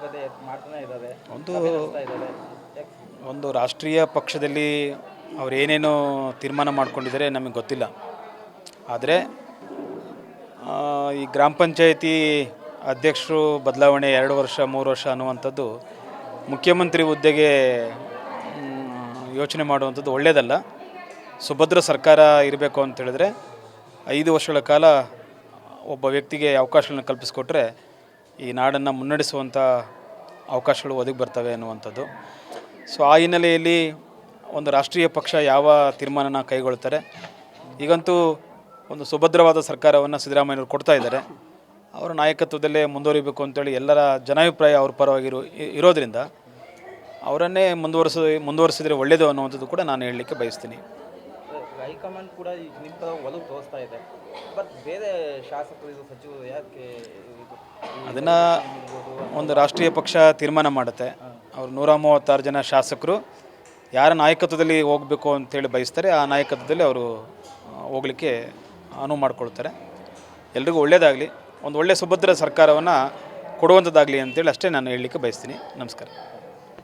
ಮಾತುಕತೆ ಮಾಡ್ತಾನೆ ಇದ್ದಾರೆ. ಒಂದು ಇದ್ದಾರೆ. ಒಂದು ರಾಷ್ಟ್ರೀಯ ಪಕ್ಷದಲ್ಲಿ ಅವ್ರು ಏನೇನು ತೀರ್ಮಾನ ಮಾಡ್ಕೊಂಡಿದ್ದಾರೆ ನಮಗೆ ಗೊತ್ತಿಲ್ಲ. ಆದರೆ ಈ ಗ್ರಾಮ ಪಂಚಾಯತಿ ಅಧ್ಯಕ್ಷರು ಬದಲಾವಣೆ ಎರಡು ವರ್ಷ ಮೂರು ವರ್ಷ ಅನ್ನುವಂಥದ್ದು ಮುಖ್ಯಮಂತ್ರಿ ಹುದ್ದೆಗೆ ಯೋಚನೆ ಮಾಡುವಂಥದ್ದು ಒಳ್ಳೆಯದಲ್ಲ ಸುಭದ್ರ ಸರ್ಕಾರ ಇರಬೇಕು ಅಂತ ಹೇಳಿದ್ರೆ ಐದು ವರ್ಷಗಳ ಕಾಲ ಒಬ್ಬ ವ್ಯಕ್ತಿಗೆ ಅವಕಾಶಗಳನ್ನ ಕಲ್ಪಿಸಿಕೊಟ್ರೆ ಈ ನಾಡನ್ನು ಮುನ್ನಡೆಸುವಂಥ ಅವಕಾಶಗಳು ಒದಗಿ ಬರ್ತವೆ ಅನ್ನುವಂಥದ್ದು ಸೊ ಆ ಹಿನ್ನೆಲೆಯಲ್ಲಿ ಒಂದು ರಾಷ್ಟ್ರೀಯ ಪಕ್ಷ ಯಾವ ತೀರ್ಮಾನನ ಕೈಗೊಳ್ತಾರೆ? ಈಗಂತೂ ಒಂದು ಸುಭದ್ರವಾದ ಸರ್ಕಾರವನ್ನು ಸಿದ್ದರಾಮಯ್ಯವರು ಕೊಡ್ತಾ ಇದ್ದಾರೆ. ಅವರ ನಾಯಕತ್ವದಲ್ಲೇ ಮುಂದುವರಿಬೇಕು ಅಂತೇಳಿ ಎಲ್ಲರ ಜನಾಭಿಪ್ರಾಯ ಅವ್ರ ಪರವಾಗಿರೋ ಇರೋದರಿಂದ ಅವರನ್ನೇ ಮುಂದುವರಿಸ ಮುಂದುವರಿಸಿದರೆ ಒಳ್ಳೆಯದು ಅನ್ನುವಂಥದ್ದು ಕೂಡ ನಾನು ಹೇಳಲಿಕ್ಕೆ ಬಯಸ್ತೀನಿ. ಹೈಕಮಾಂಡ್ ಕೂಡ ಈಗ ನಿಮ್ಮ ಒಲವು ತೋರಿಸ್ತಾ ಇದೆ. ಬಟ್ ಬೇರೆ ಶಾಸಕರು ಇದು ಸಚಿವರು ಯಾಕೆ ಅದನ್ನು ಒಂದು ರಾಷ್ಟ್ರೀಯ ಪಕ್ಷ ತೀರ್ಮಾನ ಮಾಡುತ್ತೆ. ಅವರು ನೂರ ಮೂವತ್ತಾರು ಜನ ಶಾಸಕರು. ಯಾರ ನಾಯಕತ್ವದಲ್ಲಿ ಹೋಗಬೇಕು ಅಂತೇಳಿ ಬಯಸ್ತಾರೆ ಆ ನಾಯಕತ್ವದಲ್ಲಿ ಅವರು ಹೋಗಲಿಕ್ಕೆ ಹೋಗ್ಲಿಕ್ಕೆ ಅನುವು ಮಾಡಿಕೊಳ್ತಾರೆ. ಎಲ್ರಿಗೂ ಒಳ್ಳೆಯದಾಗಲಿ ಒಂದು ಒಳ್ಳೆಯ ಸುಭದ್ರ ಸರ್ಕಾರವನ್ನು ಕೊಡುವಂಥದ್ದಾಗಲಿ ಅಂತೇಳಿ ಅಷ್ಟೇ ನಾನು ಹೇಳಲಿಕ್ಕೆ ಬಯಸ್ತೀನಿ. ನಮಸ್ಕಾರ.